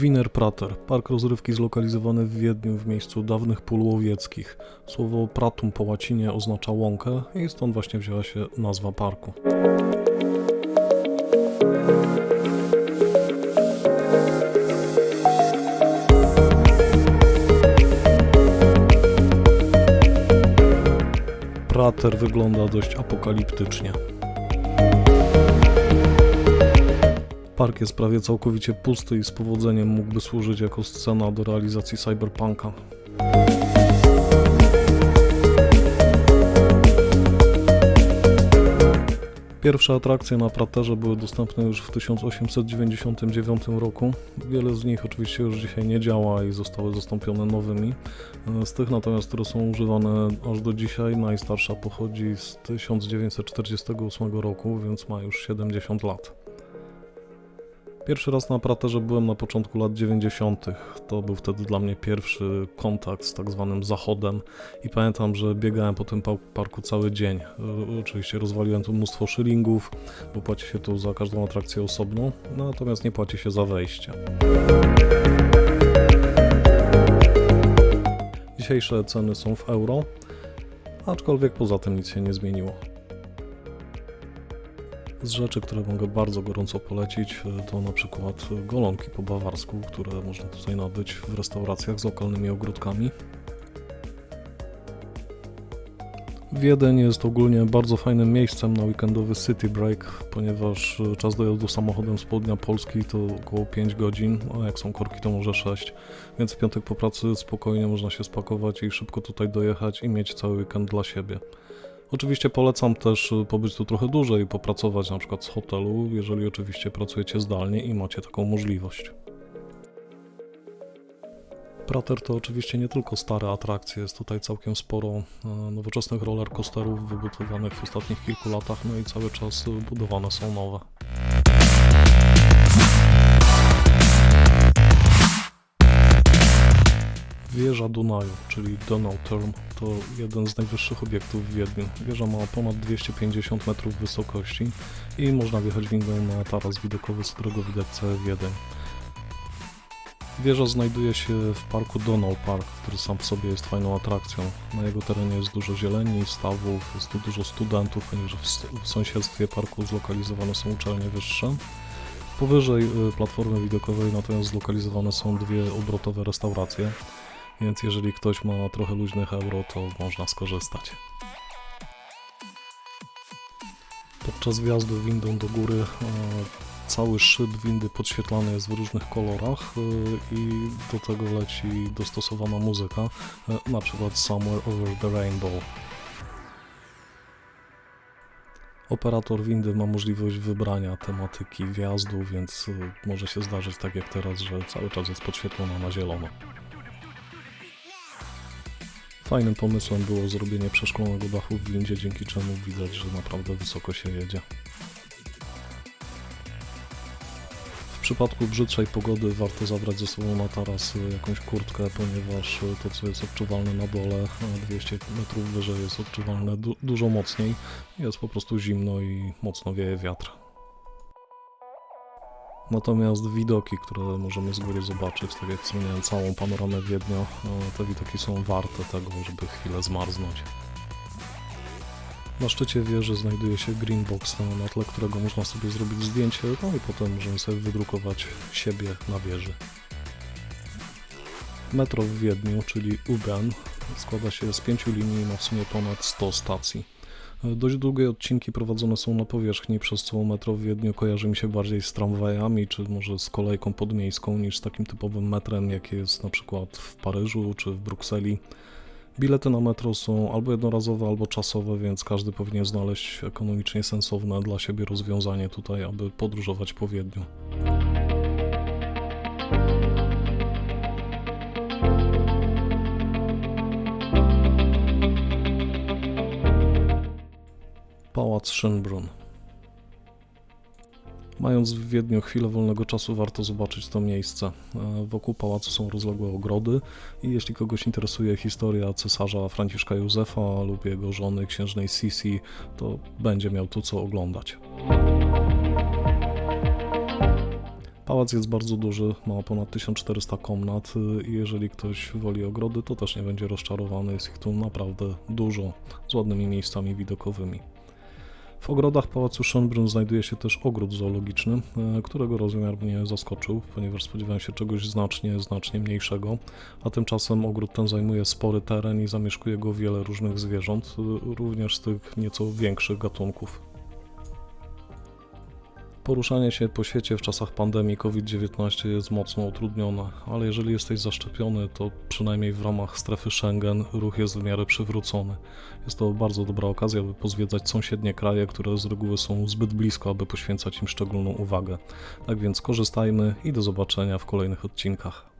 Wiener Prater, park rozrywki zlokalizowany w Wiedniu w miejscu dawnych pól łowieckich. Słowo pratum po łacinie oznacza łąkę i stąd właśnie wzięła się nazwa parku. Prater wygląda dość apokaliptycznie. Park jest prawie całkowicie pusty i z powodzeniem mógłby służyć jako scena do realizacji cyberpunka. Pierwsze atrakcje na Praterze były dostępne już w 1899 roku. Wiele z nich oczywiście już dzisiaj nie działa i zostały zastąpione nowymi. Z tych natomiast, które są używane aż do dzisiaj, najstarsza pochodzi z 1948 roku, więc ma już 70 lat. Pierwszy raz na Praterze byłem na początku lat 90. To był wtedy dla mnie pierwszy kontakt z tak zwanym zachodem i pamiętam, że biegałem po tym pa- parku cały dzień. E, Oczywiście rozwaliłem tu mnóstwo szylingów, bo płaci się tu za każdą atrakcję osobno, natomiast nie płaci się za wejście. Dzisiejsze ceny są w euro, aczkolwiek poza tym nic się nie zmieniło. Z rzeczy, które mogę bardzo gorąco polecić, to na przykład golonki po bawarsku, które można tutaj nabyć w restauracjach z lokalnymi ogródkami. Wiedeń jest ogólnie bardzo fajnym miejscem na weekendowy city break, ponieważ czas dojazdu samochodem z południa Polski to około 5 godzin, a jak są korki to może 6, więc w piątek po pracy spokojnie można się spakować i szybko tutaj dojechać i mieć cały weekend dla siebie. Oczywiście polecam też y, pobyć tu trochę dłużej popracować na przykład z hotelu, jeżeli oczywiście pracujecie zdalnie i macie taką możliwość. Prater to oczywiście nie tylko stare atrakcje, jest tutaj całkiem sporo e, nowoczesnych rollercoasterów wybudowanych w ostatnich kilku latach, no i cały czas y, budowane są nowe. Wieża Dunaju, czyli Donauturm, to jeden z najwyższych obiektów w Wiedniu. Wieża ma ponad 250 metrów wysokości i można wjechać windą na taras widokowy, z którego widać cały Wiedeń. Wieża znajduje się w parku Donau Park, który sam w sobie jest fajną atrakcją. Na jego terenie jest dużo zieleni, stawów, jest tu dużo studentów, ponieważ w, w sąsiedztwie parku zlokalizowane są uczelnie wyższe. Powyżej y, platformy widokowej natomiast zlokalizowane są dwie obrotowe restauracje, więc jeżeli ktoś ma trochę luźnych euro, to można skorzystać. Podczas wjazdu windą do góry e, cały szyb windy podświetlany jest w różnych kolorach e, i do tego leci dostosowana muzyka, e, na przykład Somewhere Over the Rainbow. Operator windy ma możliwość wybrania tematyki wjazdu, więc może się zdarzyć tak jak teraz, że cały czas jest podświetlona na zielono. Fajnym pomysłem było zrobienie przeszklonego dachu w windzie, dzięki czemu widać, że naprawdę wysoko się jedzie. W przypadku brzydszej pogody warto zabrać ze sobą na taras y, jakąś kurtkę, ponieważ y, to co jest odczuwalne na dole, a 200 metrów wyżej jest odczuwalne du- dużo mocniej. Jest po prostu zimno i mocno wieje wiatr. Natomiast widoki, które możemy z góry zobaczyć, tak jak wspomniałem, całą panoramę Wiednia, e, te widoki są warte tego, żeby chwilę zmarznąć. Na szczycie wieży znajduje się green box, na- tle którego można sobie zrobić zdjęcie, no i potem możemy sobie wydrukować siebie na wieży. Metro w Wiedniu, czyli U-Bahn, składa się z pięciu linii i ma w sumie ponad 100 stacji. Dość długie odcinki prowadzone są na powierzchni, przez co metro w Wiedniu kojarzy mi się bardziej z tramwajami, czy może z kolejką podmiejską, niż z takim typowym metrem, jakie jest na przykład w Paryżu czy w Brukseli. Bilety na metro są albo jednorazowe, albo czasowe, więc każdy powinien znaleźć ekonomicznie sensowne dla siebie rozwiązanie tutaj, aby podróżować po Wiedniu. Pałac Schönbrunn. Mając w Wiedniu chwilę wolnego czasu, warto zobaczyć to miejsce. E, Wokół pałacu są rozległe ogrody i jeśli kogoś interesuje historia cesarza Franciszka Józefa lub jego żony księżnej Sisi, to będzie miał tu co oglądać. Pałac jest bardzo duży, ma ponad 1400 komnat i jeżeli ktoś woli ogrody, to też nie będzie rozczarowany. Jest ich tu naprawdę dużo, z ładnymi miejscami widokowymi. W ogrodach Pałacu Schönbrunn znajduje się też ogród zoologiczny, e, którego rozmiar mnie zaskoczył, ponieważ spodziewałem się czegoś znacznie, znacznie mniejszego, a tymczasem ogród ten zajmuje spory teren i zamieszkuje go wiele różnych zwierząt, e, również z tych nieco większych gatunków. Poruszanie się po świecie w czasach pandemii COVID-19 jest mocno utrudnione, ale jeżeli jesteś zaszczepiony, to przynajmniej w ramach strefy Schengen ruch jest w miarę przywrócony. Jest to bardzo dobra okazja, by pozwiedzać sąsiednie kraje, które z reguły są zbyt blisko, aby poświęcać im szczególną uwagę. Tak więc korzystajmy i do zobaczenia w kolejnych odcinkach.